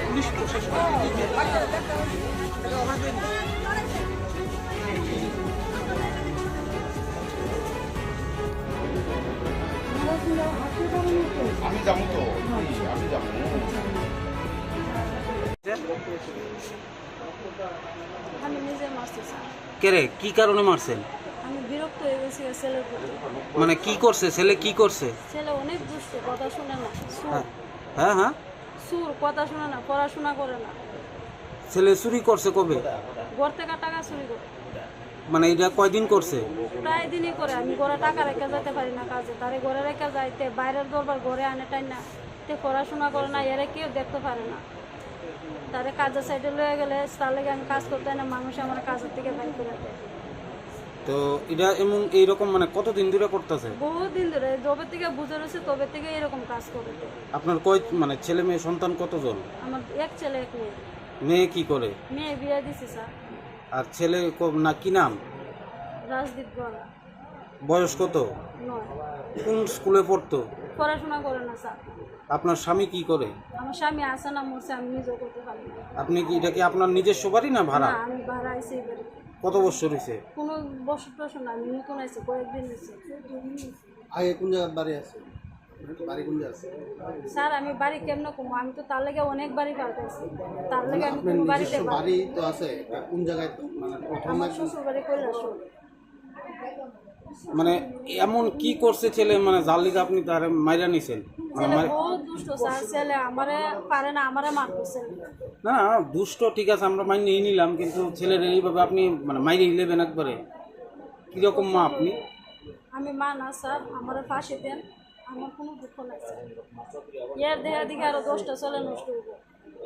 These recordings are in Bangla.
পুলিশ প্রশাসনের দিকে আমি যাব তো। আমি যাব। আমি নিজে মারছি কেরে কি কারণে মারছেন আমি বিরক্ত হয়ে গেছি ছেলের প্রতি। মানে কি করছে? ছেলে কি করছে? ছেলে অনেক দুষ্ট কথা শুনে না। সুর হ্যাঁ হ্যাঁ। সুর কথা শুনে না পড়াশোনা করে না। ছেলে চুরি করছে কবে? ঘর থেকে টাকা চুরি করে। মানে এটা কয়দিন করছে? প্রায় দিনই করে। আমি ঘরে টাকা রেখে যেতে পারি না কাজে। তারে ঘরে রেখে যাইতে বাইরের দরবার ঘরে আনে টাই না। তে পড়াশোনা করে না এরা কেউ দেখতে পারে না। তারে কাজের সাইডে লয়ে গেলে তার লেগে আমি কাজ করতে না মানুষ আমার কাজের থেকে বাইর করে দেয়। তো এটা এমন এইরকম মানে কতদিন ধরে করতেছে? বহুত দিন ধরে যবে থেকে বুঝে রয়েছে তবে থেকে এরকম কাজ করে আপনার কয় মানে ছেলে মেয়ে সন্তান কতজন? আমার এক ছেলে এক মেয়ে। মেয়ে কি করে? মেয়ে বিয়ে দিছি স্যার। আর ছেলে ক- না কি নাম? রাজদীপ গড়া। বয়স কত? নয়। কোন স্কুলে পড়তো? পড়াশোনা করে না স্যার। আপনার স্বামী কি করে? আমার স্বামী আসে না মরছে আমি নিজেও করতে পারি না। আপনি কি এটা কি আপনার নিজস্ব বাড়ি না ভাড়া? না, আমি ভাড়া আইসি এবারে কত বছর হয়েছে কোনো বছর টসর না আমি নতুন আইসি কয়েকদিন হয়েছে আগে কোন জায়গার বাড়ি আছে? বাড়ি কোন আছে? স্যার আমি বাড়ি কেমন কমো? আমি তো তার লাগে অনেক বাড়ি পাল্টাইছি। তার লাগে আমি কোনো বাড়িতে বাড়ি তো আছে কোন জায়গায় মানে প্রথম শ্বশুর বাড়ি কৈলাসর মানে এমন কি করছে ছেলে মানে যার লিগে আপনি তার মাইরা নিছেন? মানে না না দুষ্ট ঠিক আছে আমরা মাইনে নিয়ে নিলাম কিন্তু ছেলের এইভাবে আপনি মানে মাইরে নেবেন একবারে? কীরকম মা আপনি? আমি মা না স্যার আমার ফাঁসি দেন আমার কোনো দুঃখ নাই স্যার। এর দেহা দিকে আরও দশটা চলে নষ্ট হইব।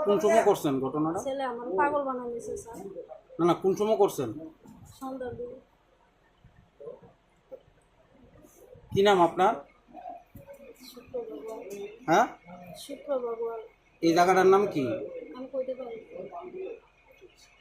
কোন সময় করছেন ঘটনাটা? ছেলে আমার পাগল বানাই দিয়েছে স্যার। না না কোন সময় করছেন? সন্ধ্যার দিকে কি নাম আপনার? হ্যাঁ? শুক্র ভগবান এই জায়গাটার নাম কি? আমি কইতে পারি।